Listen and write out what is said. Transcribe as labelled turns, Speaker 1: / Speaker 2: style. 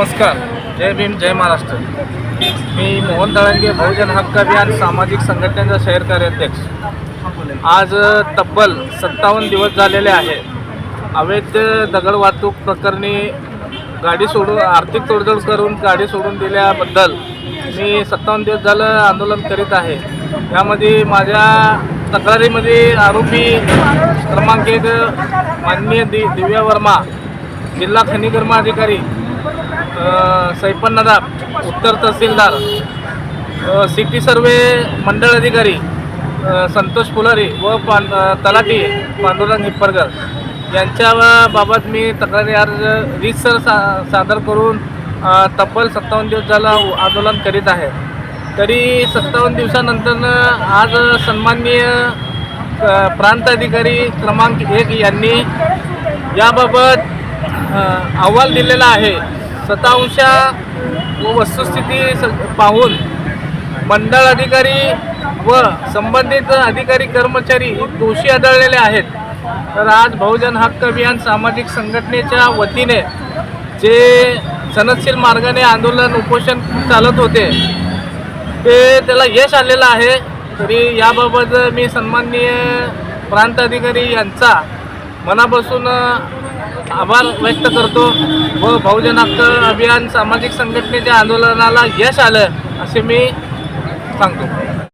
Speaker 1: नमस्कार. जय भीम जय महाराष्ट्र. मी मोहन दळंगे बहुजन हक्क अभियान सामाजिक संघटनेचा शहर कार्याध्यक्ष. आज तब्बल सत्तावन्न दिवस झालेले आहे. अवैध दगड वाहतूक प्रकरणी गाडी सोडून आर्थिक तोडजोड करून गाडी सोडून दिल्याबद्दल मी सत्तावन्न दिवस झालं आंदोलन करीत आहे. यामध्ये माझ्या तक्रारीमध्ये आरोपी क्रमांक एक माननीय दि दिव्या वर्मा जिल्हा खनिकर्म अधिकारी सैपन नदाब उत्तर तहसीलदार. सिटी सर्वे मंडळ अधिकारी संतोष फुलारी व पां तलाठी पांडुरंग हिप्परकर. यांच्या बाबत मी तक्रारी अर्ज रीतसर सा सादर करून तब्बल सत्तावन्न दिवस झाला आंदोलन करीत आहे. तरी सत्तावन्न दिवसानंतर आज सन्माननीय प्रांत अधिकारी क्रमांक एक यांनी याबाबत अहवाल दिलेला आहे. सतांशा व वस्तुस्थिती स- पाहून मंडळ अधिकारी व संबंधित अधिकारी कर्मचारी दोषी आढळलेले आहेत. तर आज बहुजन हक्क अभियान सामाजिक संघटनेच्या वतीने जे सनदशील मार्गाने आंदोलन उपोषण चालत होते ते त्याला यश आलेलं आहे. तरी याबाबत मी सन्माननीय प्रांत अधिकारी यांचा मनापासून आभार व्यक्त करतो व बहुजन हक्क अभियान सामाजिक संघटनेच्या आंदोलनाला यश आलं असे मी सांगतो.